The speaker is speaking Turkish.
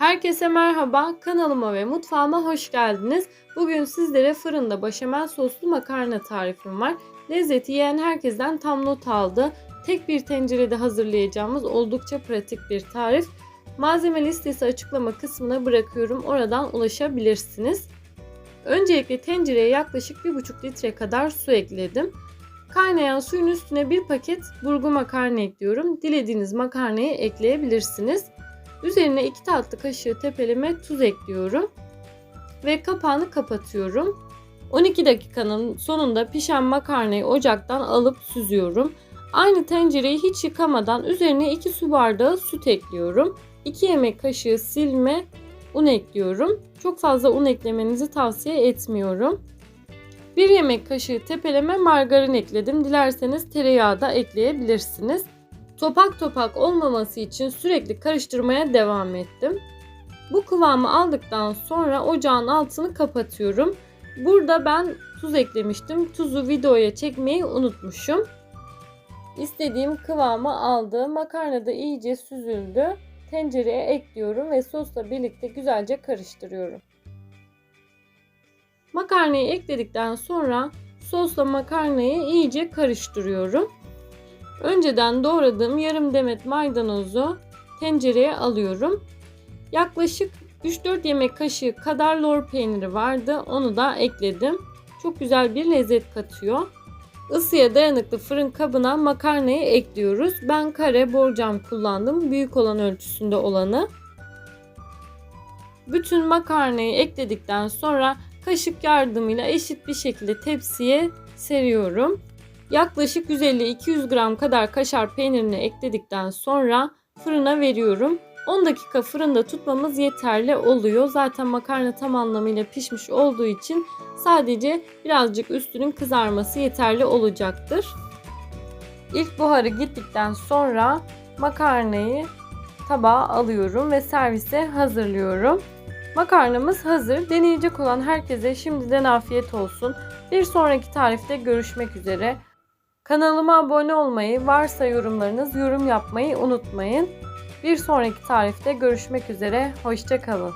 Herkese merhaba, kanalıma ve mutfağıma hoş geldiniz. Bugün sizlere fırında başamel soslu makarna tarifim var. Lezzeti yiyen herkesten tam not aldı. Tek bir tencerede hazırlayacağımız oldukça pratik bir tarif. Malzeme listesi açıklama kısmına bırakıyorum. Oradan ulaşabilirsiniz. Öncelikle tencereye yaklaşık 1,5 litre kadar su ekledim. Kaynayan suyun üstüne bir paket burgu makarna ekliyorum. Dilediğiniz makarnayı ekleyebilirsiniz. Üzerine 2 tatlı kaşığı tepeleme tuz ekliyorum. Ve kapağını kapatıyorum. 12 dakikanın sonunda pişen makarnayı ocaktan alıp süzüyorum. Aynı tencereyi hiç yıkamadan üzerine 2 su bardağı süt ekliyorum. 2 yemek kaşığı silme un ekliyorum. Çok fazla un eklemenizi tavsiye etmiyorum. 1 yemek kaşığı tepeleme margarin ekledim. Dilerseniz tereyağı da ekleyebilirsiniz. Topak topak olmaması için sürekli karıştırmaya devam ettim. Bu kıvamı aldıktan sonra ocağın altını kapatıyorum. Burada ben tuz eklemiştim. Tuzu videoya çekmeyi unutmuşum. İstediğim kıvamı aldı. Makarna da iyice süzüldü. Tencereye ekliyorum ve sosla birlikte güzelce karıştırıyorum. Makarnayı ekledikten sonra sosla makarnayı iyice karıştırıyorum. Önceden doğradığım yarım demet maydanozu tencereye alıyorum. Yaklaşık 3-4 yemek kaşığı kadar lor peyniri vardı. Onu da ekledim. Çok güzel bir lezzet katıyor. Isıya dayanıklı fırın kabına makarnayı ekliyoruz. Ben kare borcam kullandım. Büyük olan ölçüsünde olanı. Bütün makarnayı ekledikten sonra kaşık yardımıyla eşit bir şekilde tepsiye seriyorum. Yaklaşık 150-200 gram kadar kaşar peynirini ekledikten sonra fırına veriyorum. 10 dakika fırında tutmamız yeterli oluyor. Zaten makarna tam anlamıyla pişmiş olduğu için sadece birazcık üstünün kızarması yeterli olacaktır. İlk buharı gittikten sonra makarnayı tabağa alıyorum ve servise hazırlıyorum. Makarnamız hazır. Deneyecek olan herkese şimdiden afiyet olsun. Bir sonraki tarifte görüşmek üzere. Kanalıma abone olmayı, varsa yorumlarınız yorum yapmayı unutmayın. Bir sonraki tarifte görüşmek üzere. Hoşçakalın.